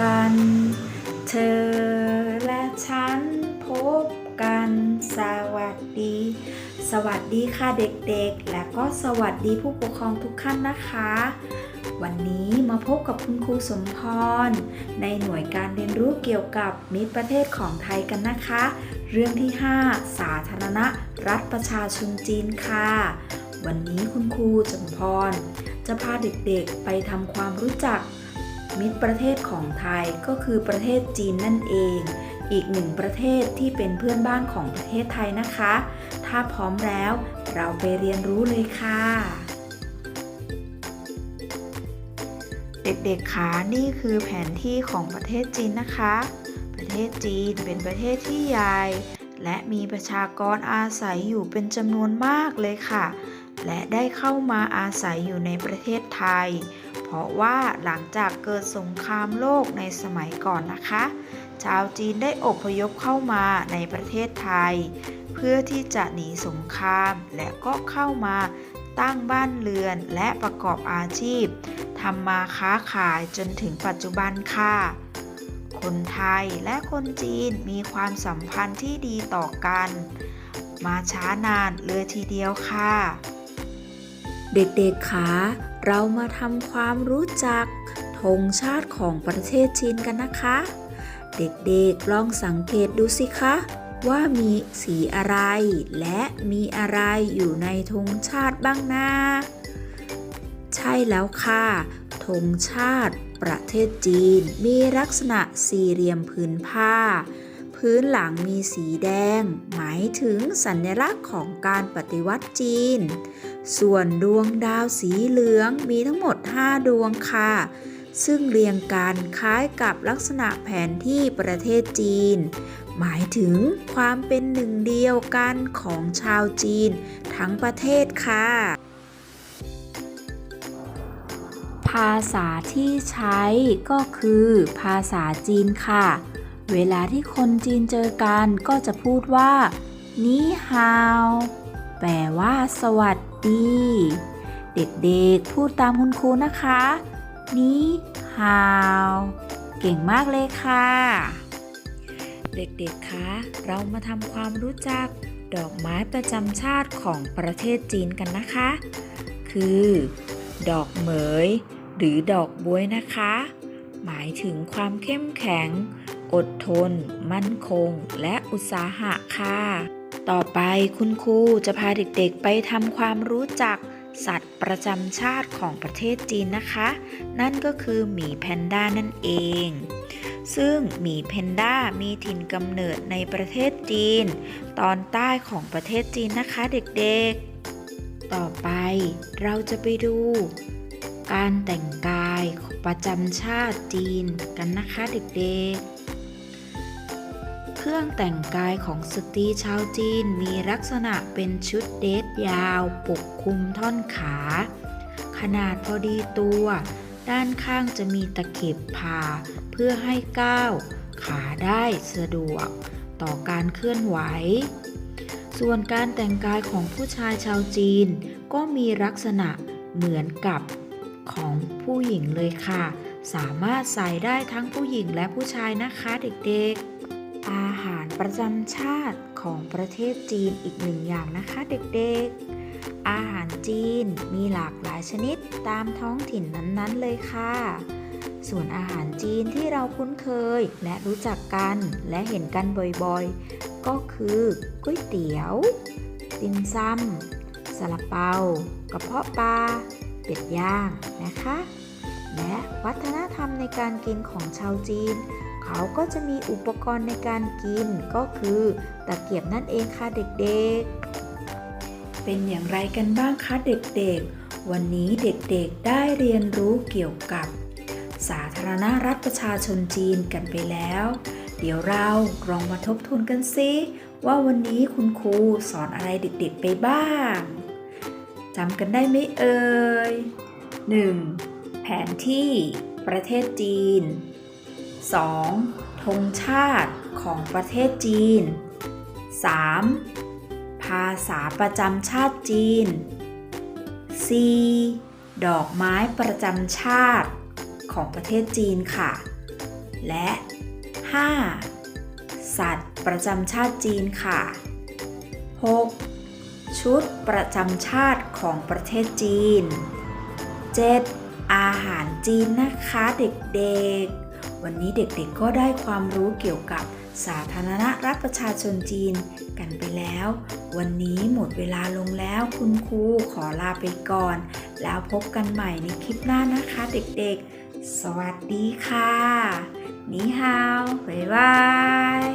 กัน เธอและฉันพบกัน สวัสดี สวัสดีค่ะเด็กๆ และก็สวัสดีผู้ปกครองทุกท่านนะคะ วันนี้มาพบกับคุณครูสมพร ในหน่วยการเรียนรู้เกี่ยวกับมิตรประเทศของไทยกันนะคะ เรื่องที่ 5 สาธารณรัฐประชาชนจีนค่ะ วันนี้คุณครูสมพรจะพาเด็กๆไปทำความรู้จัก มิตรประเทศของไทยก็คือประเทศจีนนั่นเอง อีกหนึ่งประเทศที่เป็นเพื่อนบ้านของประเทศไทยนะคะ ถ้าพร้อมแล้วเราไปเรียนรู้เลยค่ะ เด็กๆคะนี่คือแผนที่ของประเทศจีนนะคะ ประเทศจีนเป็นประเทศที่ใหญ่และมีประชากรอาศัยอยู่เป็นจำนวนมากเลยค่ะ และได้เข้ามาอาศัยอยู่ในประเทศไทย เพราะว่าหลังจากเกิดสงครามโลกในสมัยก่อนนะคะ ชาวจีนได้อพยพเข้ามาในประเทศไทย เพื่อที่จะหนีสงครามและก็เข้ามาตั้งบ้านเรือนและประกอบอาชีพทำมาค้าขายจนถึงปัจจุบันค่ะ คนไทยและคนจีนมีความสัมพันธ์ที่ดีต่อกัน มาช้านานเลยทีเดียวค่ะ เด็กๆคะเรามาทำความรู้จักธงชาติของประเทศจีนกันนะคะ เด็กๆลองสังเกตดูสิคะ ว่ามีสีอะไร และมีอะไรอยู่ในธงชาติบ้างนะใช่แล้วค่ะธงชาติประเทศจีนมีลักษณะสี่เหลี่ยมผืนผ้า พื้นหลังมีสีแดง หมายถึงสัญลักษณ์ของการปฏิวัติจีน ส่วนดวงดาวสีเหลืองมีทั้งหมด 5 ดวงค่ะ ซึ่งเรียงกันคล้ายกับลักษณะแผนที่ประเทศจีน หมายถึงความเป็นหนึ่งเดียวกันของชาวจีนทั้งประเทศค่ะภาษาที่ใช้ก็คือภาษาจีนค่ะ เวลาที่คนจีนเจอกันก็จะพูดว่า นี่ฮาว แปลว่า สวัสดี เด็กๆ พูดตามคุณครูนะคะ นี่ฮาว เก่งมากเลยค่ะ เด็กๆ คะ เรามาทำความรู้จักดอกไม้ประจำชาติของประเทศจีนกันนะคะ คือ ดอกเหมย หรือดอกบวยนะคะ หมายถึงความเข้มแข็ง อดทน มั่นคง และอุตสาหะค่ะ ต่อไปคุณครูจะพาเด็กๆไปทำความรู้จักสัตว์ประจำชาติของประเทศจีนนะคะ นั่นก็คือหมีแพนด้านั่นเอง ซึ่งหมีแพนด้ามีถิ่นกำเนิดในประเทศจีน ตอนใต้ของประเทศจีนนะคะเด็กๆ ต่อไปเราจะไปดู การแต่งกายประจำชาติจีนกันนะคะเด็กๆ เครื่องแต่งกายของสตรีชาวจีนมีลักษณะเป็นชุดเดทยาว ปกคลุมท่อนขา ขนาดพอดีตัว ด้านข้างจะมีตะเข็บผ่า เพื่อให้ก้าว ขาได้สะดวก ต่อการเคลื่อนไหว ส่วนการแต่งกายของผู้ชายชาวจีน ก็มีลักษณะเหมือนกับของผู้หญิงเลยค่ะ สามารถใส่ได้ทั้งผู้หญิงและผู้ชายนะคะเด็กๆ อาหารประจำชาติของประเทศจีนอีกหนึ่งอย่างนะคะเด็กๆ อาหารจีนมีหลากหลายชนิดตามท้องถิ่นนั้นๆเลยค่ะ ส่วนอาหารจีนที่เราคุ้นเคยและรู้จักกันและเห็นกันบ่อยๆ ก็คือก๋วยเตี๋ยว ติมซำซาลาเปากระเพาะปลาเป็ดย่างนะคะ และวัฒนธรรมในการกินของชาวจีน เขาก็จะมีอุปกรณ์ในการกินก็คือตะเกียบนั่นเองค่ะเด็กๆ เป็นอย่างไรกันบ้างคะเด็กๆ วันนี้เด็กๆได้เรียนรู้เกี่ยวกับ สาธารณรัฐประชาชนจีนกันไปแล้ว เดี๋ยวเราลองมาทบทวนกันซิว่าวันนี้คุณครูสอนอะไรเด็กๆไปบ้างจำกันได้ไหมเอ่ย 1. แผนที่ประเทศจีน 2. ธงชาติของประเทศจีน 3. ภาษาประจำชาติจีน 4. ดอกไม้ประจำชาติของประเทศจีนค่ะ และ 5. สัตว์ประจำชาติจีนค่ะ 6. ชุดประจำชาติของประเทศจีน 7. อาหารจีนนะคะเด็กๆ วันนี้เด็กๆก็ได้ความรู้เกี่ยวกับสาธารณรัฐประชาชนจีนกันไปแล้ว วันนี้หมดเวลาลงแล้วคุณครูขอลาไปก่อน แล้วพบกันใหม่ในคลิปหน้านะคะเด็กๆ สวัสดีค่ะ นี่ฮาว บ๊ายบาย